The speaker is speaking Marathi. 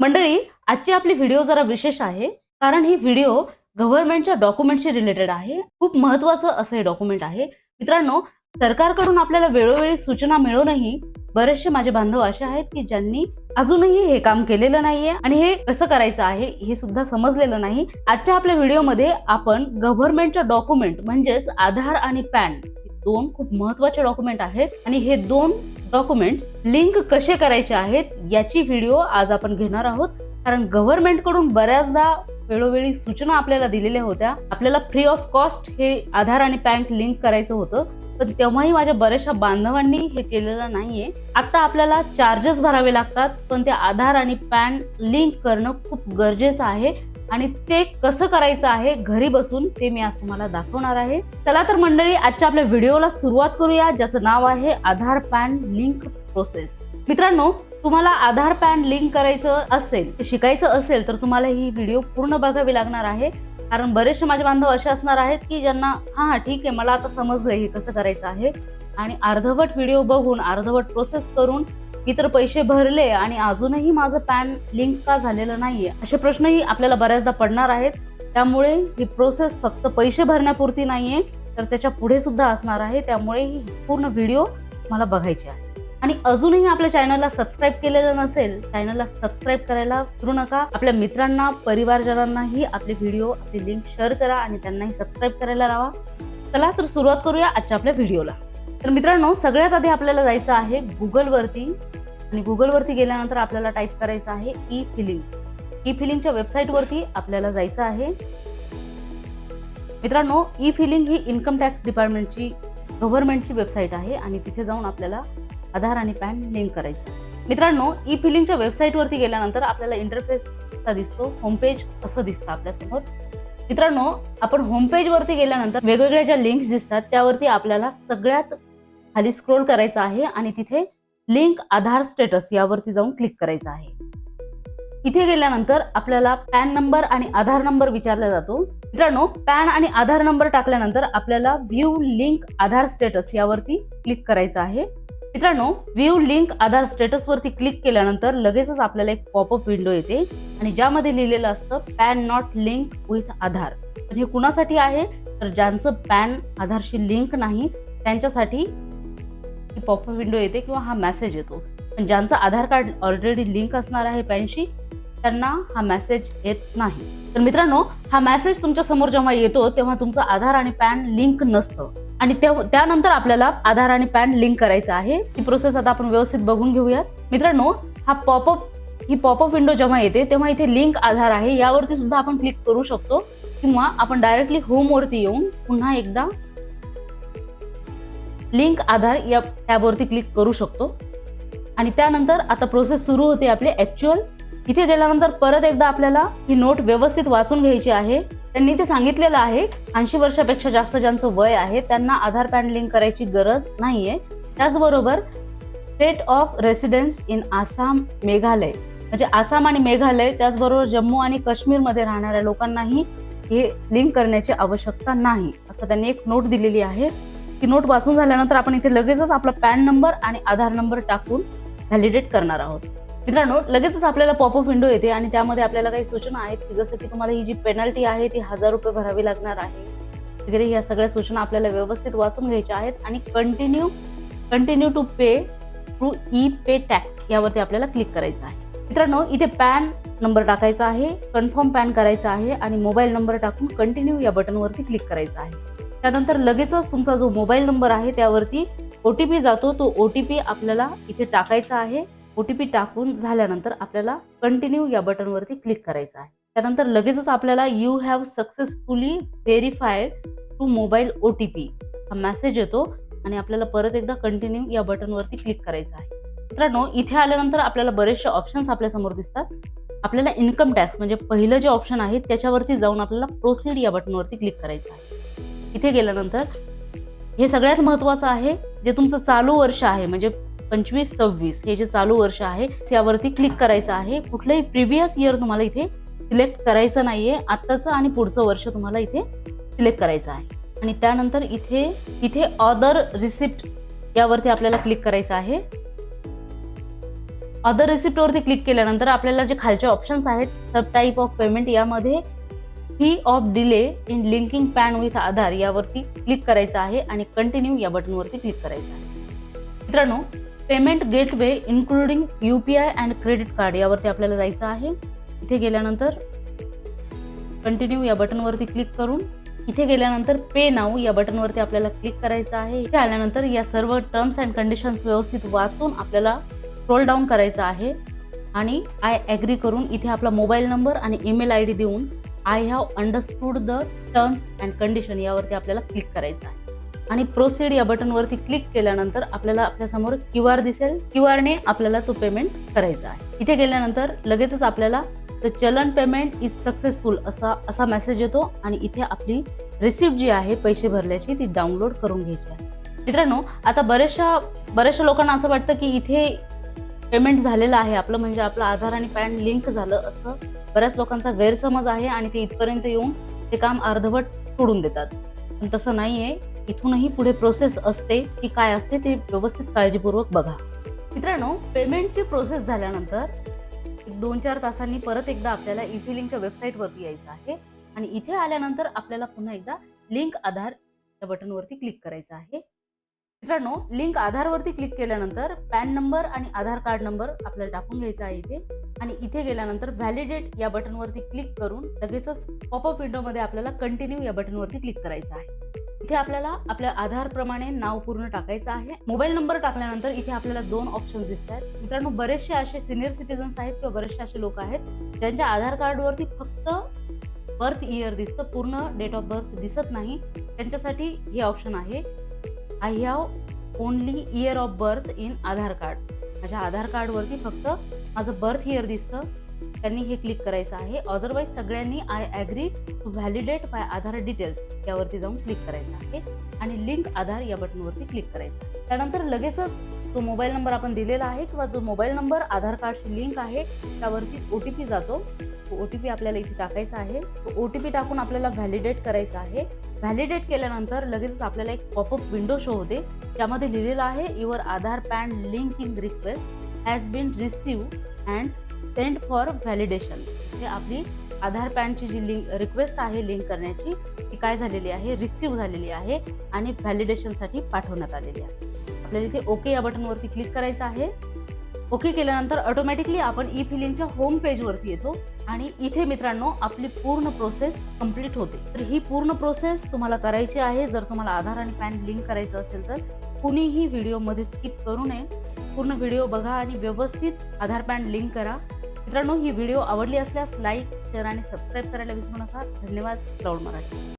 मंडळी आजची आपली व्हिडिओ जरा विशेष आहे कारण ही व्हिडिओ गव्हर्नमेंटच्या डॉक्युमेंटशी रिलेटेड आहे खूप महत्वाचं असं हे डॉक्युमेंट आहे. मित्रांनो सरकारकडून आपल्याला वेळोवेळी सूचना मिळूनही बरेचसे माझे बांधव असे आहेत की ज्यांनी अजूनही हे काम केलेलं नाहीये आणि हे कसं करायचं आहे हे सुद्धा समजलेलं नाही. आजच्या आपल्या व्हिडिओमध्ये आपण गव्हर्नमेंटच्या डॉक्युमेंट म्हणजेच आधार आणि पॅन दोन खूप महत्त्वाचे डॉक्युमेंट आहेत आणि हे दोन डॉक्युमेंट्स लिंक कसे करायचे आहेत याची व्हिडिओ आज आपण घेणार आहोत. कारण गव्हर्नमेंटकडून बऱ्याचदा वेळोवेळी सूचना आपल्याला दिलेल्या होत्या. आपल्याला फ्री ऑफ कॉस्ट हे आधार आणि पॅन लिंक करायचं होतं. पण तेव्हाही माझ्या बऱ्याचशा बांधवांनी हे केलेलं नाहीये. आता आपल्याला चार्जेस भरावे लागतात पण ते आधार आणि पॅन लिंक करणं खूप गरजेचं आहे. आणि ते कसं करायचं आहे घरी बसून ते मी आज तुम्हाला दाखवणार आहे. चला तर मंडळी आजच्या आपल्या व्हिडिओला सुरुवात करूया ज्याचं नाव आहे आधार पॅन लिंक प्रोसेस. मित्रांनो तुम्हाला आधार पॅन लिंक करायचं असेल शिकायचं असेल तर तुम्हाला ही व्हिडिओ पूर्ण बघावी लागणार आहे. कारण बरेचसे माझे बांधव असे असणार आहेत की ज्यांना हा हा ठीक आहे मला आता समजलं हे कसं करायचं आहे. आणि अर्धवट व्हिडिओ बघून अर्धवट प्रोसेस करून मी तर पैसे भरले आणि अजूनही माझं पॅन लिंक का झालेलं नाहीये? असे प्रश्नही आपल्याला बऱ्याचदा पडणार आहेत. त्यामुळे ही प्रोसेस फक्त पैसे भरण्यापुरती नाहीये तर त्याच्या पुढे सुद्धा असणार आहे. त्यामुळे ही पूर्ण व्हिडिओ मला बघायची आहे. आणि अजूनही आपल्या चॅनलला सबस्क्राईब केलेलं नसेल चॅनलला सबस्क्राईब करायला विसरू नका. आपल्या मित्रांना परिवारजनांनाही आपले व्हिडिओ आपली लिंक शेअर करा आणि त्यांनाही सबस्क्राईब करायला लावा. चला तर सुरुवात करूया आजच्या आपल्या व्हिडिओला तर मित्रांनो सगळ्यात आधी आपल्याला जायचं आहे गुगलवरती आणि गुगलवरती गेल्यानंतर आपल्याला टाईप करायचं आहे ई फिलिंग ई फिलिंगच्या वेबसाईटवरती आपल्याला जायचं आहे. मित्रांनो ई फिलिंग ही इन्कम टॅक्स डिपार्टमेंटची गव्हर्नमेंटची वेबसाईट आहे आणि तिथे जाऊन आपल्याला आधार आणि पॅन लिंक करायचं मित्रांनो ई फिलिंगच्या वेबसाईटवरती गेल्यानंतर आपल्याला इंटरफेस दिसतो होमपेज असं दिसतं आपल्यासमोर. मित्रांनो आपण होमपेजवरती गेल्यानंतर वेगवेगळ्या ज्या लिंक्स दिसतात त्यावरती आपल्याला सगळ्यात खाली स्क्रोल करायचं आहे आणि तिथे लिंक आधार स्टेटस यावरती जाऊन क्लिक करायचं आहे. इथे गेल्यानंतर आपल्याला पॅन नंबर आणि आधार नंबर विचारला जातो. मित्रांनो पॅन आणि आधार नंबर टाकल्यानंतर आपल्याला व्ह्यू लिंक आधार स्टेटस यावरती क्लिक करायचं आहे. मित्रांनो व्ह्यू लिंक आधार स्टेटस वरती क्लिक केल्यानंतर लगेचच आपल्याला एक पॉपअप विंडो येते आणि ज्यामध्ये लिहिलेलं असतं PAN not link with Aadhaar. पण हे कुणासाठी आहे? तर ज्यांचं पॅन आधारशी लिंक नाही त्यांच्यासाठी पॉपअप विंडो येते किंवा हा मेसेज येतो. पण ज्यांचं आधार कार्ड ऑलरेडी लिंक असणार आहे पॅनशी त्यांना हा मेसेज येत नाही. तर मित्रांनो हा मेसेज तुमच्यासमोर जेव्हा येतो तेव्हा तुमचं आधार आणि पॅन लिंक नसतं. आणि त्यानंतर आपल्याला आधार आणि पॅन लिंक करायचं आहे. ती प्रोसेस आता आपण व्यवस्थित बघून घेऊयात. मित्रांनो हा पॉपअप ही पॉपअप विंडो जेव्हा येते तेव्हा इथे लिंक आधार आहे. यावरती सुद्धा आपण क्लिक करू शकतो. किंवा आपण डायरेक्टली होमवरती येऊन पुन्हा एकदा लिंक आधार या टॅबवरती क्लिक करू शकतो. आणि त्यानंतर आता प्रोसेस सुरू होते आपली ॲक्च्युअल इथे गेल्यानंतर परत एकदा आपल्याला ही नोट व्यवस्थित वाचून घ्यायची आहे. त्यांनी ते सांगितलेलं आहे ऐंशी वर्षापेक्षा जास्त ज्यांचं वय आहे त्यांना आधार पॅन लिंक करायची गरज नाही आहे त्याचबरोबर state of residence in Assam Meghalaya. म्हणजे आसाम आणि मेघालय त्याचबरोबर जम्मू आणि काश्मीरमध्ये राहणाऱ्या लोकांनाही हे लिंक करण्याची आवश्यकता नाही असं त्यांनी एक नोट दिलेली आहे. ती नोट वाचून झाल्यानंतर आपण इथे लगेचच आपला पॅन नंबर आणि आधार नंबर टाकून व्हॅलिडेट करणार आहोत. मित्रांनो लगेचच आपल्याला पॉपअप विंडो येते आणि त्यामध्ये आपल्याला काही सूचना आहेत की जसं की तुम्हाला ही जी पेनल्टी आहे ती हजार रुपये भरावी लागणार आहे. वगैरे या सगळ्या सूचना आपल्याला व्यवस्थित वाचून घ्यायच्या आहेत आणि continue continue to pay through e pay tax यावरती आपल्याला क्लिक करायचं आहे. मित्रांनो इथे पॅन नंबर टाकायचा आहे कन्फर्म पॅन करायचा आहे आणि मोबाईल नंबर टाकून कंटिन्यू या बटनवरती क्लिक करायचं आहे. त्यानंतर लगेचच तुमचा जो मोबाईल नंबर आहे त्यावरती ओ टी पी जातो. तो ओ टी पी आपल्याला इथे टाकायचा आहे. ओ टी पी टाकून झाल्यानंतर आपल्याला कंटिन्यू या बटनवरती क्लिक करायचं आहे. त्यानंतर लगेचच आपल्याला you have successfully verified to mobile O T P हा मेसेज येतो आणि आपल्याला परत एकदा कंटिन्यू या बटनवरती क्लिक करायचं आहे. मित्रांनो इथे आल्यानंतर आपल्याला बरेचसे ऑप्शन्स आपल्यासमोर दिसतात. आपल्याला इन्कम टॅक्स म्हणजे पहिलं जे ऑप्शन आहे त्याच्यावरती जाऊन आपल्याला प्रोसीड या बटनवरती क्लिक करायचं आहे. इथे गेल्यानंतर हे सगळ्यात महत्त्वाचं आहे जे तुमचं चालू वर्ष आहे म्हणजे पंचवीस सव्वीस हे जे चालू वर्ष आहे त्यावरती क्लिक करायचं आहे. कुठलंही प्रिव्हियस इयर तुम्हाला इथे सिलेक्ट करायचं नाहीये. आत्ताचं आणि पुढचं वर्ष तुम्हाला इथे सिलेक्ट करायचं आहे. आणि त्यानंतर इथे इथे ऑदर रिसिप्ट यावरती आपल्याला क्लिक करायचं आहे. अदर रिसिप्टवरती क्लिक केल्यानंतर आपल्याला जे खालचे ऑप्शन्स आहेत सब टाईप ऑफ पेमेंट यामध्ये fee of delay in linking PAN with Aadhaar यावरती क्लिक करायचं आहे आणि कंटिन्यू या बटनवरती क्लिक करायचं आहे. मित्रांनो payment gateway including U P I and credit card यावरती आपल्याला जायचं आहे. इथे गेल्यानंतर कंटिन्यू या बटनवरती क्लिक करून इथे गेल्यानंतर पे नाऊ या बटनवरती आपल्याला क्लिक करायचं आहे. इथे आल्यानंतर या सर्व टर्म्स अँड कंडिशन्स व्यवस्थित वाचून आपल्याला स्क्रोल डाऊन करायचं आहे. आणि आय ॲग्री करून इथे आपला मोबाईल नंबर आणि ईमेल आय डी देऊन I have understood the terms and condition यावरती आपल्याला क्लिक करायचं आहे. आणि प्रोसीड या बटनवरती क्लिक केल्यानंतर आपल्याला आपल्यासमोर क्यू आर दिसेल. क्यू आरने आपल्याला तो पेमेंट करायचा आहे. इथे गेल्यानंतर लगेचच आपल्याला द चलन पेमेंट इज सक्सेसफुल असा असा मेसेज येतो आणि इथे आपली रिसिप्ट जी आहे पैसे भरल्याची ती डाउनलोड करून घ्यायची आहे. मित्रांनो आता बऱ्याचशा बऱ्याचशा लोकांना असं वाटतं की इथे पेमेंट झालेलं आहे आपलं म्हणजे आपलं आधार आणि पॅन लिंक झालं असं बऱ्याच लोकांचा गैरसमज आहे आणि ते इथपर्यंत येऊन ते काम अर्धवट सोडून देतात. पण तसं नाही आहे इथूनही पुढे प्रोसेस असते की काय असते ते व्यवस्थित काळजीपूर्वक बघा. मित्रांनो पेमेंटची प्रोसेस झाल्यानंतर दोन चार तासांनी परत एकदा आपल्याला इथे लिंकच्या वेबसाईटवरती यायचं आहे आणि इथे आल्यानंतर आपल्याला पुन्हा एकदा लिंक आधार या बटनवरती क्लिक करायचं आहे. मित्रांनो लिंक आधारवरती क्लिक केल्यानंतर पॅन नंबर आणि आधार कार्ड नंबर आपल्याला टाकून घ्यायचा आहे इथे. आणि इथे गेल्यानंतर व्हॅलिडेट या बटनवरती क्लिक करून लगेचच पॉपअप विंडोमध्ये आपल्याला कंटिन्यू या बटनवरती क्लिक करायचं आहे. इथे आपल्याला आपल्या आधार प्रमाणे नाव पूर्ण टाकायचं आहे. मोबाईल नंबर टाकल्यानंतर इथे आपल्याला दोन ऑप्शन दिसत आहेत मित्रांनो बरेचसे असे सिनियर सिटीजन्स आहेत किंवा बरेचसे असे लोक आहेत ज्यांच्या आधार कार्डवरती फक्त बर्थ इयर दिसतं पूर्ण डेट ऑफ बर्थ दिसत नाही. त्यांच्यासाठी हे ऑप्शन आहे. I have only year of birth in Aadhaar card माझ्या आधार कार्डवरती फक्त माझं बर्थ इयर दिसतं. त्यांनी हे क्लिक करायचं आहे. अदरवाईज सगळ्यांनी I agree to validate my Aadhaar details यावरती जाऊन क्लिक करायचं आहे. आणि लिंक आधार या बटनवरती क्लिक करायचं त्यानंतर लगेचच तो मोबाईल नंबर आपण दिलेला आहे किंवा जो मोबाईल नंबर आधार कार्डशी लिंक आहे त्यावरती ओ टी पी जातो. तो ओ टी पी आपल्याला इथे टाकायचा आहे. तो ओ टी पी टाकून आपल्याला व्हॅलिडेट करायचा आहे. व्हॅलिडेट केल्यानंतर लगेचच आपल्याला एक पॉपअप विंडो शो होते. त्यामध्ये लिहिलेलं आहे your Aadhaar PAN linking request has been receive and send for validation हे आपली आधार पॅनची जी लिंक रिक्वेस्ट आहे लिंक करण्याची ती काय झालेली आहे? रिसिव्ह झालेली आहे आणि व्हॅलिडेशनसाठी पाठवण्यात आलेली आहे. म्हणजे आपल्याला इथे ओके या बटनवरती क्लिक करायचं आहे. ओके केल्यानंतर ऑटोमॅटिकली आपण ई फिलिंगच्या होम पेजवरती येतो आणि इथे मित्रांनो आपली पूर्ण प्रोसेस कंप्लीट होते. तर ही पूर्ण प्रोसेस तुम्हाला करायची आहे. जर तुम्हाला आधार आणि पॅन लिंक करायचं असेल तर कुणीही व्हिडिओमध्ये स्किप करू नये. पूर्ण व्हिडिओ बघा आणि व्यवस्थित आधार पॅन लिंक करा. मित्रांनो ही व्हिडिओ आवडली असल्यास लाईक शेअर आणि सबस्क्राईब करायला विसरू नका. धन्यवाद. क्लाउड मराठी